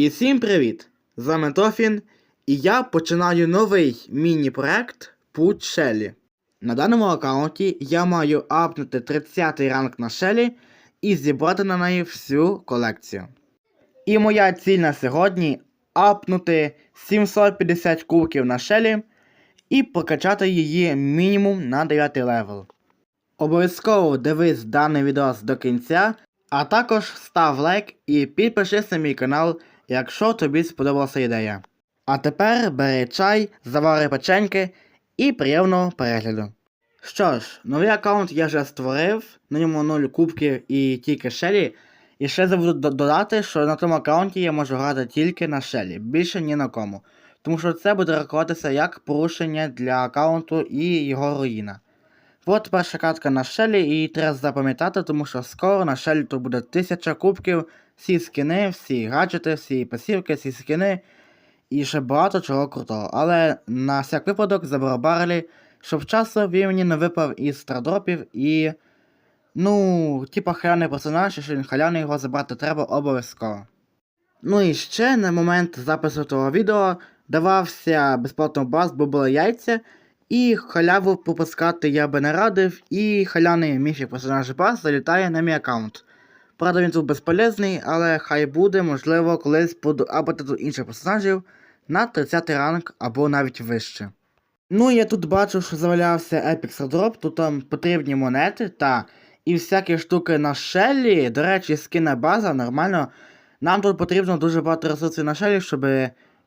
І всім привіт! З вами Тофін, і я починаю новий міні-проект Путь Шелі. На даному аккаунті я маю апнути 30 ранг на Шелі і зібрати на неї всю колекцію. І моя ціль на сьогодні апнути 750 кубків на Шелі і прокачати її мінімум на 9 левел. Обов'язково дивись даний відос до кінця, а також став лайк і підпишись на мій канал, якщо тобі сподобалася ідея. А тепер бери чай, завари печеньки і приємного перегляду. Що ж, новий аккаунт я вже створив, на ньому 0 кубків і тільки шелі. І ще забуду додати, що на тому аккаунті я можу грати тільки на шелі, більше ні на кому. Тому що це буде рахуватися як порушення для аккаунту і його руїна. От перша катка на шелі, і треба запам'ятати, тому що скоро на шелі тут буде 1000 кубків, всі скини, всі гаджети, всі пасівки, всі скини і ще багато чого крутого. Але на всяк випадок забарабарили, щоб часу він мені не випав із страдропів і. Ну, типа халяний персонаж, і що він халяний його забрати треба обов'язково. Ну і ще на момент запису того відео давався безплатно бас, бо були яйця, і халяву попускати я би не радив, і халяний міфік персонаж бас залітає на мій аккаунт. Правда, він тут безполезний, але хай буде, можливо, колись буду апати інших персонажів на 30 ранг або навіть вище. Ну, я тут бачу, що завалявся Epic Drop, тут там потрібні монети та і всякі штуки на шелі. До речі, скина база нормально. Нам тут потрібно дуже багато ресурсів на шелі, щоб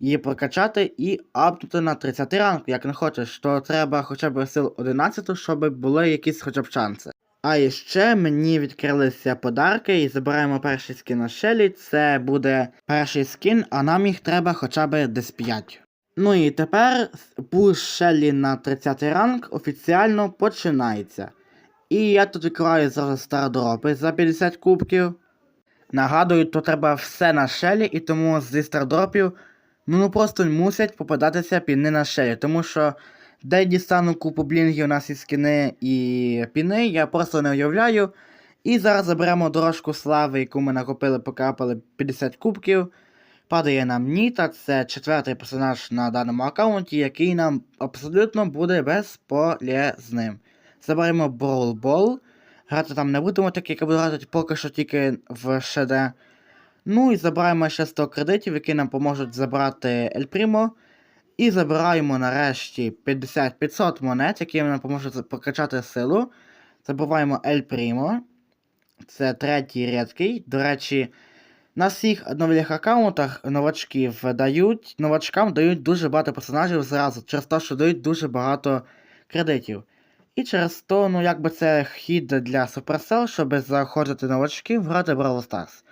її прокачати і апнути на 30 ранг, як не хочеш, то треба хоча б сил 11, щоб були якісь хоча б шанси. А і ще мені відкрилися подарки і забираємо перший скін на шелі. Це буде перший скін, а нам їх треба хоча б десь 5. Ну і тепер пуш шелі на 30 ранг офіціально починається. І я тут відкриваю зараз стардропи за 50 кубків. Нагадую, то треба все на шелі, і тому зі стардропів ну просто мусять попадатися піни на шелі, тому що де дістану купу блінгів на ці скини і піни, я просто не уявляю. І зараз заберемо дорожку слави, яку ми накопили, покапали 50 кубків. Падає нам Ніта, це четвертий персонаж на даному аккаунті, який нам абсолютно буде безполезним. Заберемо Brawl Ball. Грати там не будемо, так як буду грати поки що тільки в ШД. Ну і забираємо ще 100 кредитів, які нам поможуть забрати El Primo. І забираємо нарешті 50-500 монет, які нам поможуть прокачати силу. Забуваємо El Primo. Це третій рідкий. До речі, на всіх нових аккаунтах новачків дають, новачкам дають дуже багато персонажів зразу, через те, що дають дуже багато кредитів. І через то, ну якби це хід для Supercell, щоб заходити новачків грати в Brawl Stars.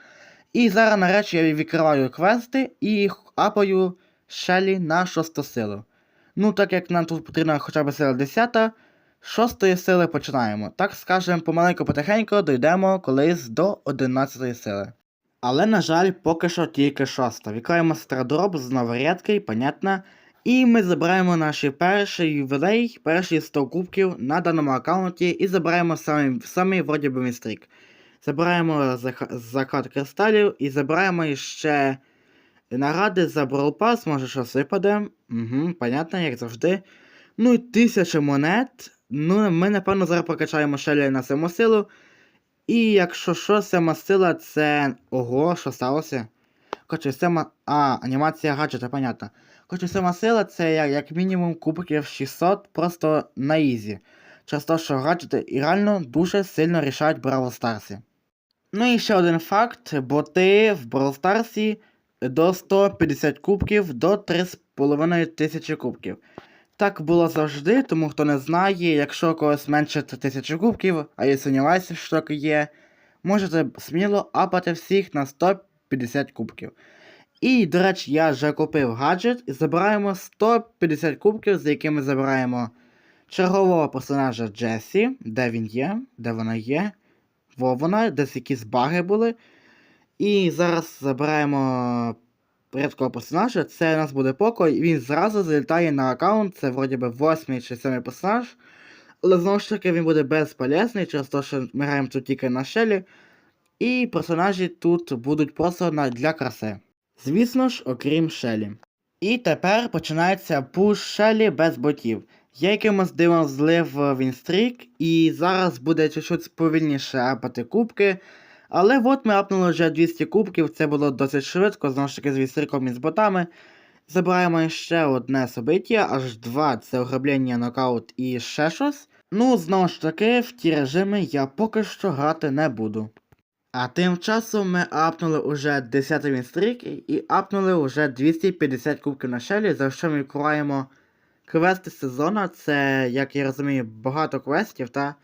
І зараз нарешті я відкриваю квести і апаю Шелі на шосту силу. Ну, так як нам тут потрібна хоча б сила 10, шостої сили починаємо. Так скажемо, помаленьку потихеньку дійдемо колись до 11 сили. Але, на жаль, поки що тільки шоста. Відкриємо страдроп з новорядки, понятно. І ми забираємо наш перший ювілей, перші 100 кубків на даному аккаунті і забираємо самий, самий вроді би містрік. Забираємо закат кристалів і забираємо ще наради за Brawl може щось випаде. Угу, понятно, як завжди. Ну і тисяча монет. Ну, ми, напевно, зараз прокачаємо шелі на самосилу. І якщо що, сама сила це. Ого, що сталося? Коротше, сама. А, анімація гаджета, понятно. Коротше, сама сила це як, як мінімум кубків 600 просто на ізі. Через те, що гаджети і реально дуже сильно рішають Бравл Старсі. Ну і ще один факт: боти в Бравл Старсі до 150 кубків до 3,5 тисячі кубків. Так було завжди, тому хто не знає, якщо когось менше 1000 кубків, а я сумніваюся, що таке є, можете сміло апати всіх на 150 кубків. І, до речі, я вже купив гаджет і забираємо 150 кубків, за якими забираємо чергового персонажа Джесі, де він є, де вона є. Во вона, десь якісь баги були. І зараз забираємо рідкого персонажа, це у нас буде Поко, і він зразу залітає на аккаунт, це вроді би 8 чи 7 персонаж. Але знову ж таки він буде безполезний, через те, що ми граємо тут тільки на шелі. І персонажі тут будуть просто для краси. Звісно ж, окрім Шелі. І тепер починається пуш Шелі без ботів. Я якимось дивом злив Вінстрік, і зараз буде чуть-чуть повільніше апати кубки. Але от ми апнули вже 200 кубків, це було досить швидко, знову ж таки з Вінстріком і з ботами. Забираємо ще одне собиття, аж два це ограблення, нокаут і ще щось. Ну, знову ж таки, в ті режими я поки що грати не буду. А тим часом ми апнули уже 10 вінстрік і апнули уже 250 кубків на шелі, за що ми відкриваємо квести сезону. Це, як я розумію, багато квестів, та.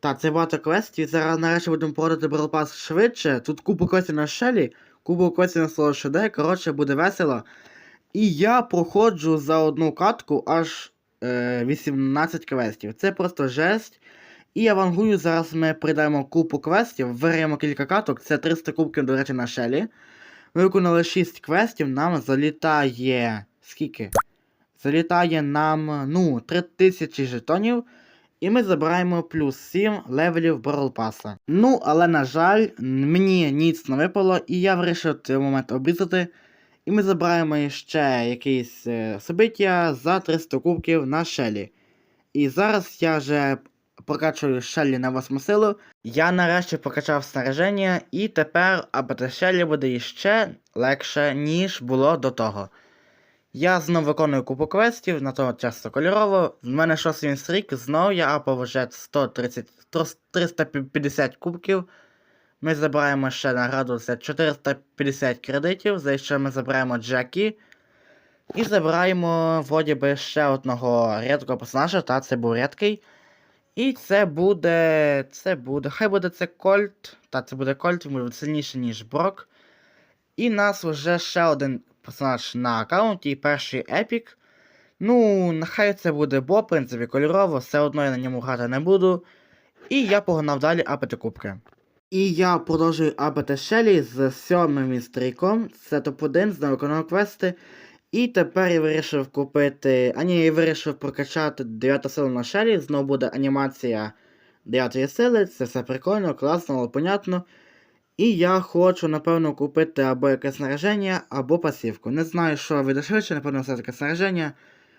Так, це багато квестів. Зараз нарешті будемо продати Brawl Pass швидше. Тут купу квестів на шелі, купу квестів на слово ШД, коротше, буде весело. І я проходжу за одну катку аж е, 18 квестів. Це просто жесть. І я вангую, зараз ми прийдемо купу квестів, виграємо кілька каток, це 300 кубків, до речі, на шелі. Ми виконали 6 квестів, нам залітає. Скільки? Залітає нам, ну, 3000 жетонів. І ми забираємо плюс 7 левелів Баррел Паса. Ну, але на жаль, мені ніц не випало, і я вирішив цей момент обрізати. І ми забираємо ще якісь е, собиття за 300 кубків на шелі. І зараз я вже прокачую шелі на 8 силу. Я нарешті прокачав снаряження, і тепер абати шелі буде іще легше, ніж було до того. Я знову виконую купу квестів, на того часто кольорово. В мене шостий стрік, знову я апав вже 130, 350 кубків. Ми забираємо ще награду це 450 кредитів, за що ми забираємо Джекі. І забираємо, вроді би, ще одного рідкого персонажа, та це був рідкий. І це буде. Це буде. Хай буде це Кольт. Та це буде Кольт, він буде сильніший, ніж Брок. І нас вже ще один персонаж на аккаунті, і перший епік. Ну, нехай це буде Бо, в принципі, кольорово, все одно я на ньому грати не буду. І я погнав далі апати кубки. І я продовжую апати Шелі з сьомим стрійком. Це топ-1, знову виконав квести. І тепер я вирішив купити. А ні, я вирішив прокачати 9 силу на Шелі. Знову буде анімація 9 сили. Це все прикольно, класно, але понятно. І я хочу, напевно, купити або якесь снаряження, або пасівку. Не знаю, що вийде напевно, все таке снаряження.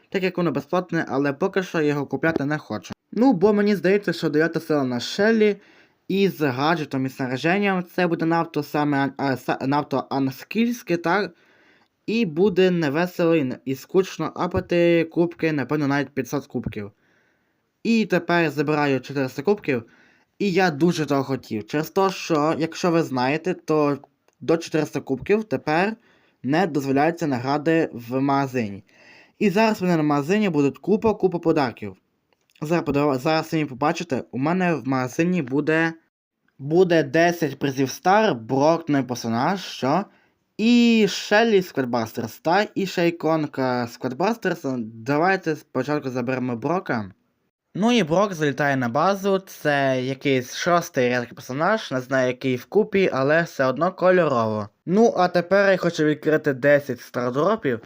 Так як воно безплатне, але поки що його купляти не хочу. Ну, бо мені здається, що 9 сила на Шелі із гаджетом і снаряженням це буде навто саме а, навто анскільське, так? І буде невесело і скучно апати кубки, напевно, навіть 500 кубків. І тепер забираю 400 кубків. І я дуже того хотів. Через те, що, якщо ви знаєте, то до 400 кубків тепер не дозволяються награди в магазині. І зараз в мене на магазині будуть купа купа подарків. Зараз, зараз самі побачите, у мене в магазині буде, буде 10 призів стар, брокний персонаж, що? І Шеллі Сквадбастерс, та і ще іконка Сквадбастерс. Давайте спочатку заберемо Брока. Ну і Брок залітає на базу, це якийсь шостий рядкий персонаж, не знаю який вкупі, але все одно кольорово. Ну, а тепер я хочу відкрити 10 стардропів.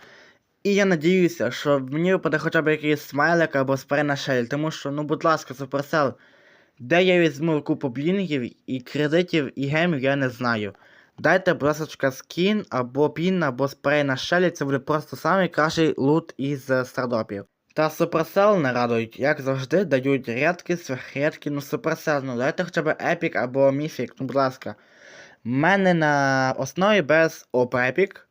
І я надіюся, що мені випаде хоча б якийсь смайлик або спрей на шель, тому що, ну будь ласка, Supercell, де я візьму купу блінгів і кредитів і гемів, я не знаю. Дайте, ласка, скін або пін, або спрей на шелі, це буде просто найкращий лут із е, стардропів. Та Supercell не радують, як завжди, дають рядки, сверхрядки, ну Supercell, ну дайте хоча б епік або міфік, ну будь ласка. В мене на основі без опепік.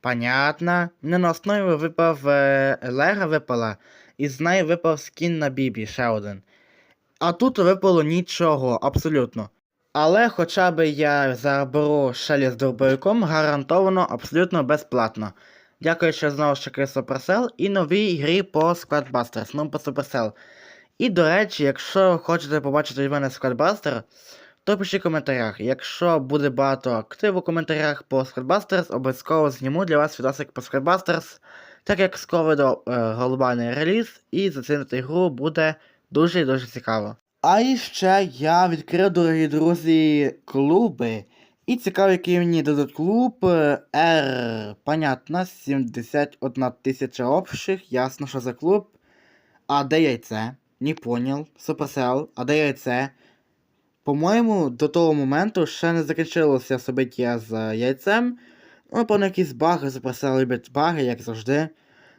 Понятно. Мене на основі випав е, Лега випала, і з неї випав скін на Бібі, ще один. А тут випало нічого, абсолютно. Але хоча б я заберу шелі з дробовиком гарантовано абсолютно безплатно. Дякую ще знову ж таки Supercell і новій грі по Squadbusters, ну по Supercell. І до речі, якщо хочете побачити від мене Squadbuster, то пишіть в коментарях. Якщо буде багато активу в коментарях по Squadbusters, обов'язково зніму для вас відосик по Squadbusters, так як скоро вийде е, глобальний реліз, і зацінити гру буде дуже і дуже цікаво. А і ще я відкрив, дорогі друзі, клуби. І цікаво, який мені дадуть клуб е, R, понятно, 71 тисяча общих, ясно, що за клуб. А де яйце? Не понял. Supercell, а де яйце? По-моєму, до того моменту ще не закінчилося собиття з яйцем. Ну, Напевно, якісь баги запросили люблять баги, як завжди.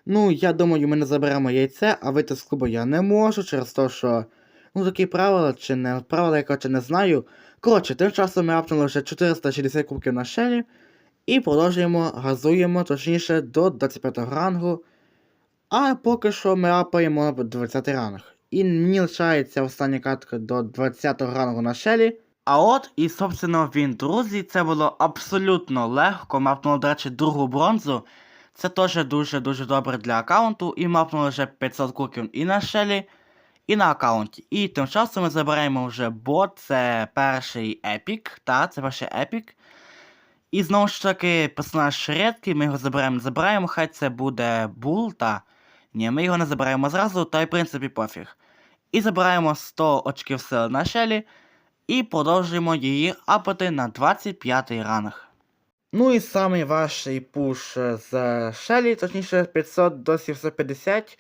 Ну, я думаю, ми не заберемо яйце, а вийти з клубу я не можу через те, що. Ну, такі правила чи не правила, я коротше не знаю. Коротше, тим часом ми апнули вже 460 кубків на шелі. І продовжуємо, газуємо, точніше, до 25 рангу. А поки що ми апаємо 20 ранг. І мені лишається остання катка до 20 рангу на шелі. А от, і, собственно, він, друзі, це було абсолютно легко. Ми апнули, до речі, другу бронзу. Це теж дуже-дуже добре для аккаунту. І мапнули вже 500 кубків і на шелі, і на аккаунті. І тим часом ми забираємо вже бот, це перший епік. Та, це перший епік. І знову ж таки, персонаж рідкий, ми його забираємо, забираємо, хай це буде бул, та. Ні, ми його не забираємо зразу, та й в принципі пофіг. І забираємо 100 очків сили на шелі. І продовжуємо її апати на 25 ранг. Ну і самий ваший пуш е, з шелі, точніше 500 до 750.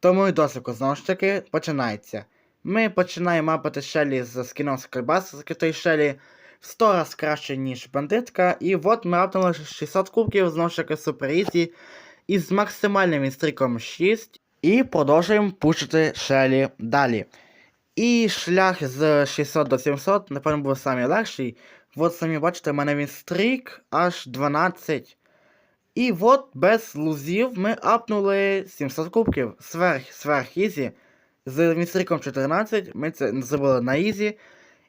Тому і досвіку знову ж таки починається. Ми починаємо мапати шелі з скіном скрибас, закритої шелі в 100 раз краще, ніж бандитка. І от ми апнули 600 кубків, знову ж таки супер ізі. Із максимальним відстріком 6. І продовжуємо пушити шелі далі. І шлях з 600 до 700, напевно, був самий легший. От самі бачите, в мене він стрік аж 12. І от без лузів ми апнули 700 кубків. Сверх, сверх ізі. З відстріком 14 ми це зробили на ізі.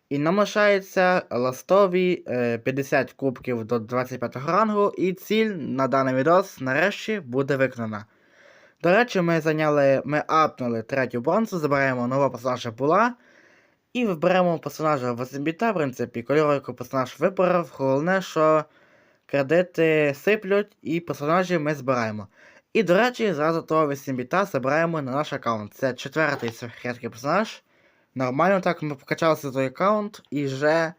І нам лишається ластові е, 50 кубків до 25 рангу. І ціль на даний відос нарешті буде виконана. До речі, ми зайняли, ми апнули третю бронзу, забираємо нового персонажа була. І виберемо персонажа 8 біта, в принципі, кольоровий персонаж вибрав. Головне, що кредити сиплють і персонажів ми збираємо. І, до речі, зразу того 8 біта забираємо на наш аккаунт. Це четвертий сверхрядкий персонаж. Нормально так ми покачалися той аккаунт, і вже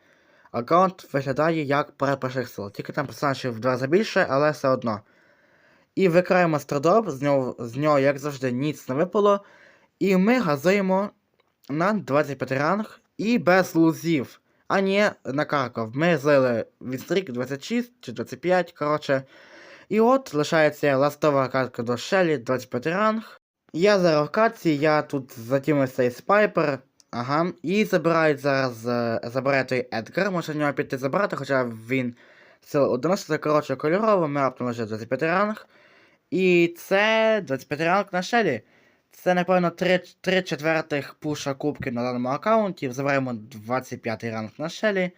аккаунт виглядає як перших сил. Тільки там персонажів в два рази більше, але все одно. І викраємо страдоп, з нього, з нього, як завжди, ніц не випало. І ми газуємо на 25 ранг і без лузів. А ні, на Карков. Ми злили відстрік 26 чи 25, коротше. І от лишається ластова картка до Шелі, 25 ранг. Я за рокації, я тут затімився із Пайпер. Ага. І забирають зараз е, забирає той Едгар, може в нього піти забрати, хоча він сила 11, коротше, кольорово, ми раптом вже 25 ранг. І це 25 ранг на Шелі. Це, напевно, 3, 3 четвертих пуша кубків на даному аккаунті. Забираємо 25 ранг на Шелі.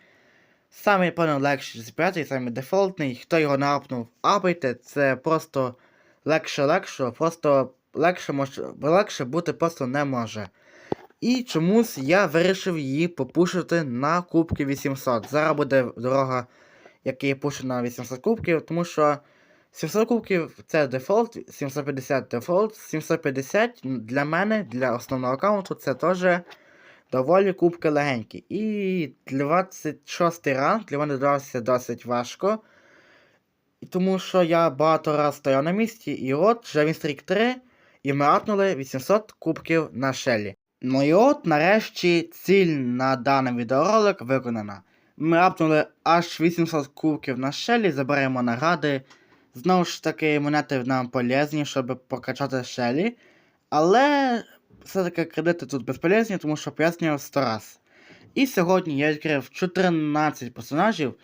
Самий, напевно, легший 25, самий дефолтний. Хто його не апайте. Це просто легше-легше, просто легше, може, легше бути просто не може. І чомусь я вирішив її попушити на кубки 800. Зараз буде дорога, який я пушу на 800 кубків, тому що 700 кубків це дефолт, 750 дефолт, 750 для мене, для основного аккаунту, це теж доволі кубки легенькі. І 26 ранг для мене дався досить важко. Тому що я багато раз стояв на місці, і от вже він стрік 3, і ми апнули 800 кубків на шелі. Ну і от нарешті ціль на даний відеоролик виконана. Ми апнули аж 800 кубків на шелі, заберемо награди. Знову ж таки, монети нам полезні, щоб прокачати шелі. Але все-таки кредити тут безполезні, тому що пояснював 100 раз. І сьогодні я відкрив 14 персонажів,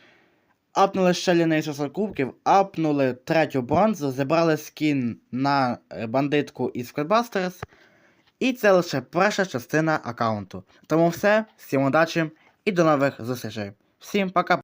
апнули шелі на 800 кубків, апнули третю бронзу, забрали скін на е, бандитку із Squadbusters. І це лише перша частина аккаунту. Тому все, всім удачі і до нових зустрічей. Всім пока!